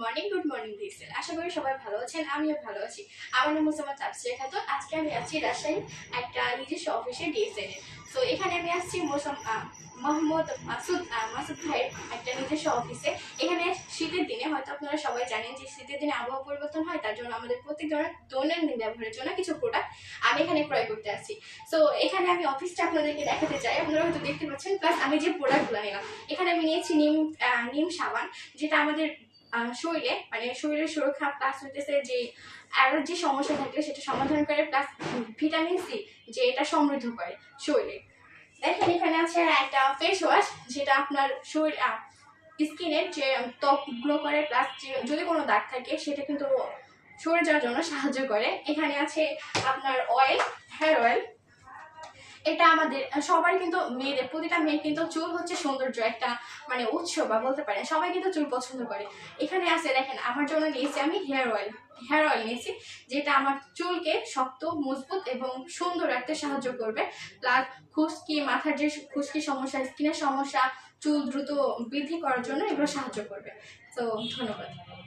Morning good morning দিয়েছেন আশা করি সবাই ভালো আছেন, আমিও ভালো আছি। আমার নাম মুসাম্মদ তাপসিয়া খাতুন। আজকে আমি আসছি রাজশাহী একটা নিজস্ব অফিসে ডিএসএন সো এখানে আমি আসছি মোসাম মোহাম্মদ মাসুদ মাসুদ ভাইয়ের একটা নিজস্ব অফিসে এখানে শীতের দিনে, হয়তো আপনারা সবাই জানেন যে শীতের দিনে আবহাওয়া পরিবর্তন হয়, তার জন্য আমাদের প্রত্যেক ধরনের দৈনন্দিন ব্যবহারের জন্য কিছু প্রোডাক্ট আমি এখানে ক্রয় করতে আসছি। সো এখানে আমি অফিসটা আপনাদেরকে দেখাতে চাই। আপনারা হয়তো দেখতে পাচ্ছেন প্লাস আমি যে প্রোডাক্টগুলো নিলাম, এখানে আমি নিয়েছি নিম নিম সাবান, যেটা আমাদের শরীরে মানে শরীরের সুরক্ষা প্লাস হইতেছে যে অ্যালার্জি সমস্যা থাকলে সেটা সমাধান করে প্লাস ভিটামিন সি যে এটা সমৃদ্ধ করে শরীরে। দেখেন এখানে আছে একটা ফেস ওয়াশ যেটা আপনার শরীর স্কিনের যে ত্বক গ্লো করে প্লাস যদি কোনো দাগ থাকে সেটা কিন্তু সরে যাওয়ার জন্য সাহায্য করে। এখানে আছে আপনার অয়েল হেয়ার অয়েল এটা আমাদের সবার কিন্তু মেয়েদের, প্রতিটা মেয়ের কিন্তু চুল হচ্ছে সৌন্দর্য, একটা মানে উৎস বা বলতে পারেন, সবাই কিন্তু চুল পছন্দ করে। এখানে আছে, দেখেন, আমার জন্য নিয়েছি আমি হেয়ার অয়েল হেয়ার অয়েল নিয়েছি, যেটা আমার চুলকে শক্ত, মজবুত এবং সুন্দর রাখতে সাহায্য করবে। প্লাস খুশকি, মাথার যে খুশকি সমস্যা স্কিনের সমস্যা, চুল দ্রুত বৃদ্ধি করার জন্য এগুলো সাহায্য করবে। তো ধন্যবাদ।